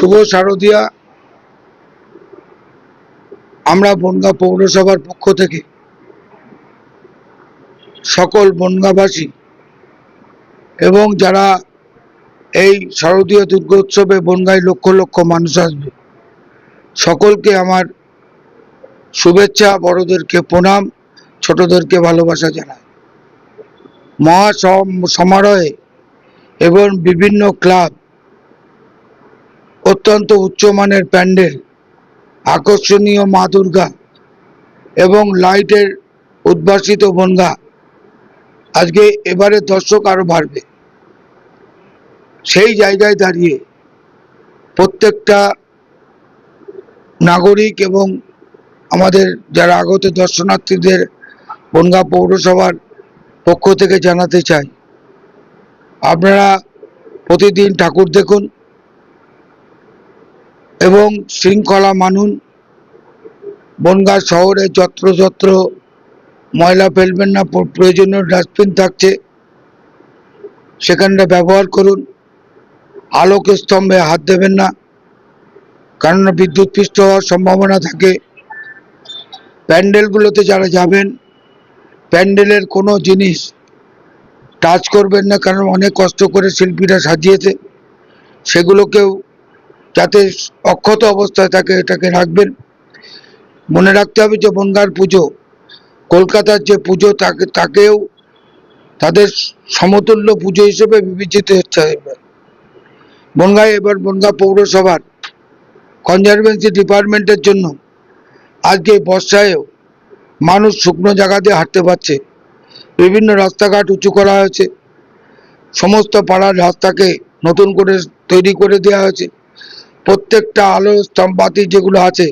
শুভ শারদিয়া। আমরা বনগাঁ পৌরসভার পক্ষ থেকে সকল বনগাঁবাসী এবং যারা এই শারদীয় দুর্গোৎসবে বনগাঁয় লক্ষ লক্ষ মানুষ আসবে, সকলকে আমার শুভেচ্ছা, বড়দেরকে প্রণাম, ছোটদেরকে ভালোবাসা জানাই। মহা সম- সমারোহে এবং বিভিন্ন ক্লাব অত্যন্ত উচ্চমানের প্যান্ডেল, আকর্ষণীয় মা দুর্গা এবং লাইটের উদ্ভাসিত বনগা। আজকে এবারে দর্শক আরও বাড়বে। সেই জায়গায় দাঁড়িয়ে প্রত্যেকটা নাগরিক এবং আমাদের যারা আগত দর্শনার্থীদের বনগাঁ পৌরসভার পক্ষ থেকে জানাতে চাই, আপনারা প্রতিদিন ঠাকুর দেখুন এবং শৃঙ্খলা মানুন। বনগাঁ শহরে যত্রযত্র ময়লা ফেলবেন না প্রয়োজনীয় ডাস্টবিন থাকছে। সেখানটা ব্যবহার করুন। আলোক স্তম্ভে হাত দেবেন না কারণ বিদ্যুৎ পৃষ্ঠ হওয়ার সম্ভাবনা থাকে। প্যান্ডেলগুলোতে যারা যাবেন, প্যান্ডেলের কোনো জিনিস টাচ করবেন না, কারণ অনেক কষ্ট করে শিল্পীরা সাজিয়েছে। সেগুলোকেও যাতে অক্ষত অবস্থায় থাকে এটাকে রাখবেন। মনে রাখতে হবে যে বনগার পুজো, কলকাতার যে পুজো, তাকে, তাকেও তাদের সমতুল্য পুজো হিসেবে বিবেচিত হচ্ছে এবার বনগাঁয় এবার বনগাঁ পৌরসভার কনজারভেন্সি ডিপার্টমেন্টের জন্য আজকে বর্ষায়ও মানুষ শুকনো জায়গা দিয়ে হাঁটতে পারছে। বিভিন্ন রাস্তাঘাট উঁচু করা হয়েছে। সমস্ত পাড়ার রাস্তাকে নতুন করে তৈরি করে দেওয়া হয়েছে। প্রত্যেকটা আলো স্তম্ভাতি যেগুলো আছে,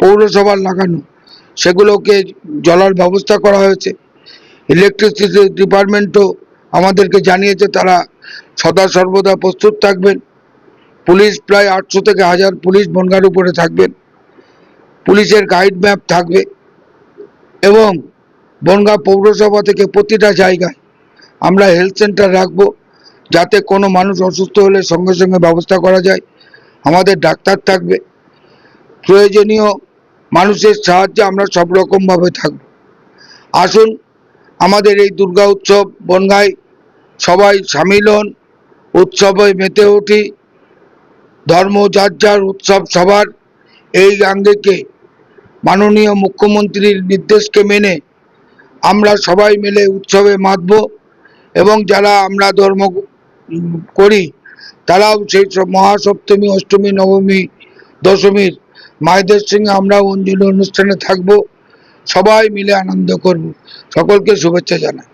পৌরসভার লাগানো, সেগুলোকে জলার ব্যবস্থা করা হয়েছে। ইলেকট্রিসিটি ডিপার্টমেন্টও আমাদেরকে জানিয়েছে, তারা সদা সর্বদা প্রস্তুত থাকবেন। পুলিশ প্রায় আটশো থেকে হাজার পুলিশ বনগাঁর উপরে থাকবেন। পুলিশের গাইড ম্যাপ থাকবে এবং বনগাঁ পৌরসভা থেকে প্রতিটা জায়গায় আমরা হেলথ সেন্টার রাখব, যাতে কোনো মানুষ অসুস্থ হলে সঙ্গে সঙ্গে ব্যবস্থা করা যায়। আমাদের ডাক্তার থাকবে। প্রয়োজনীয় মানুষের সাহায্যে আমরা সব রকমভাবে থাকব। আসুন, আমাদের এই দুর্গা উৎসব বনগাঁয় সবাই সামিল হন, উৎসবে মেতে উঠি। ধর্ম যার যার উৎসব সবার, এই আঙ্গিকে মাননীয় মুখ্যমন্ত্রীর নির্দেশকে মেনে আমরা সবাই মিলে উৎসবে মাতব এবং যারা আমরা ধর্ম করি তারাও সেই সব মহাসপ্তমী, অষ্টমী, নবমী, দশমীর মায়েদের সঙ্গে আমরাও অঞ্জলি অনুষ্ঠানে থাকব। সবাই মিলে আনন্দ করব। সকলকে শুভেচ্ছা জানাই।